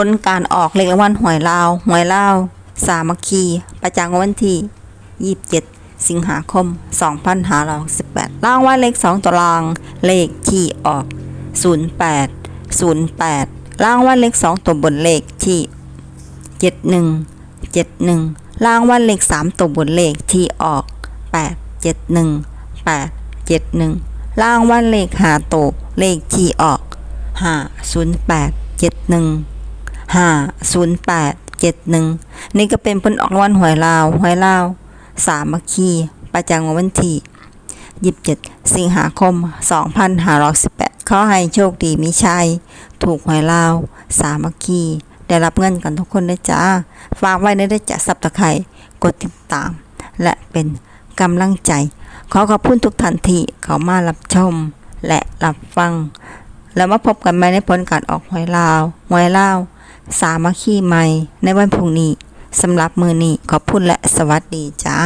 ผลการออกเลขรางวัลหวยลาวหวยลาวสามัคคี ประจำวันที่ 27 สิงหาคม 2568รางวัลเลข 2ตัวรางเลขที่ออก 08 08รางวัลเลข 2 ตัวบนเลขที่ 71 71รางวัลเลข 3 ตัวบนเลขที่ออก 871 871รางวัลเลข5ตัวเลขที่ออก 508 71 ห้าศูนย์แปดเจ็ดหนึ่งนี่ก็เป็นผลออกรางวัลหวยลาวหวยลาวสามัคคีประจำวันที่ยี่สิบเจ็ดสิงหาคมสองพันห้าร้อยสิบแปดขอให้โชคดีมีชัย ถูกหวยลาว สามัคคี ได้รับเงินกันทุกคนนะจ้าฝากไว้ในด้จะสับตะไคร่กดติดตาม และเป็นกำลังใจ ขอขอบคุณทุกท่านที่เขามารับชม และรับฟัง แล้วมาพบกันใหม่ในผลการออกหวยลาวหวยลาว สามัคคีใหม่ในวันพรุ่งนี้สำหรับมือนี้ขอบคุณและสวัสดีจ้า